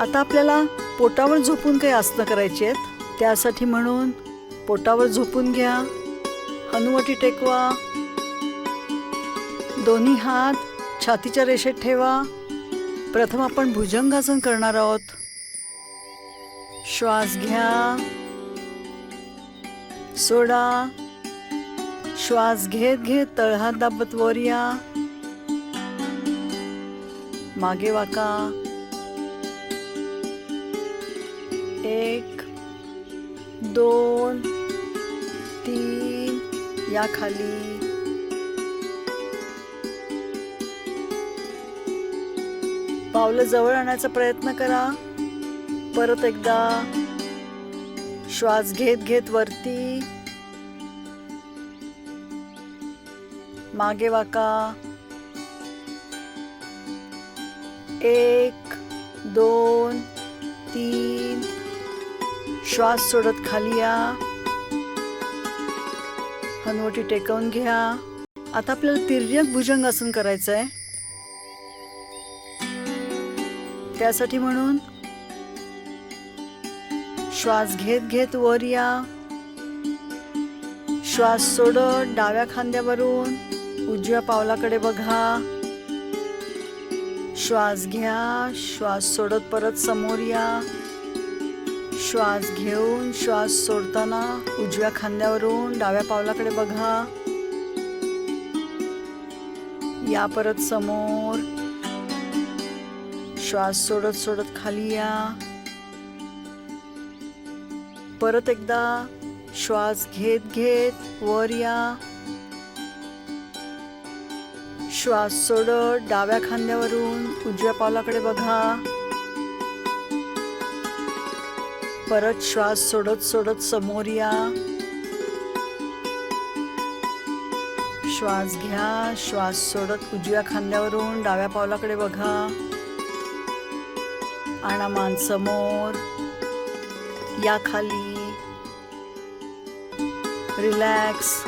आता आपल्याला पोटावर झोपून काही आसनं करायची आहेत. त्यासाठी म्हणून पोटावर झोपून घ्या. हनुवटी टेकवा. दोन्ही हात छातीच्या रेषेत ठेवा. प्रथम आपण भुजंगासन करणार आहोत. श्वास घ्या. सोडा. श्वास घेत घेत तळहात दाबत वर या. मागे वाका. दोन तीन या खाली. पावलं जवळ आणायचा प्रयत्न करा. परत एकदा श्वास घेत घेत वरती. मागे वाका. एक दोन श्वास सोडत खाली या. हनवटी टेकवून घ्या. आता आपल्याला तिर्यक भुजंगासन करायचं आहे त्यासाठी म्हणून श्वास घेत घेत वर या. श्वास सोडत डाव्या खांद्यावरून उजव्या पावलाकडे बघा. श्वास घ्या. श्वास सोडत परत समोर या. श्वास घेऊन श्वास सोडताना उजव्या खांद्यावरून डाव्या पावलाकडे बघा. या परत समोर. श्वास सोडत सोडत खाली या. परत एकदा श्वास घेत घेत वर या. श्वास सोडत डाव्या खांद्यावरून उजव्या पावलाकडे बघा. परत श्वास सोडत सोडत समोर या. श्वास घ्या श्वास सोडत उजव्या खांद्यावरून डाव्या पावलाकडे बघा. आणा मान समोर. या खाली. रिलॅक्स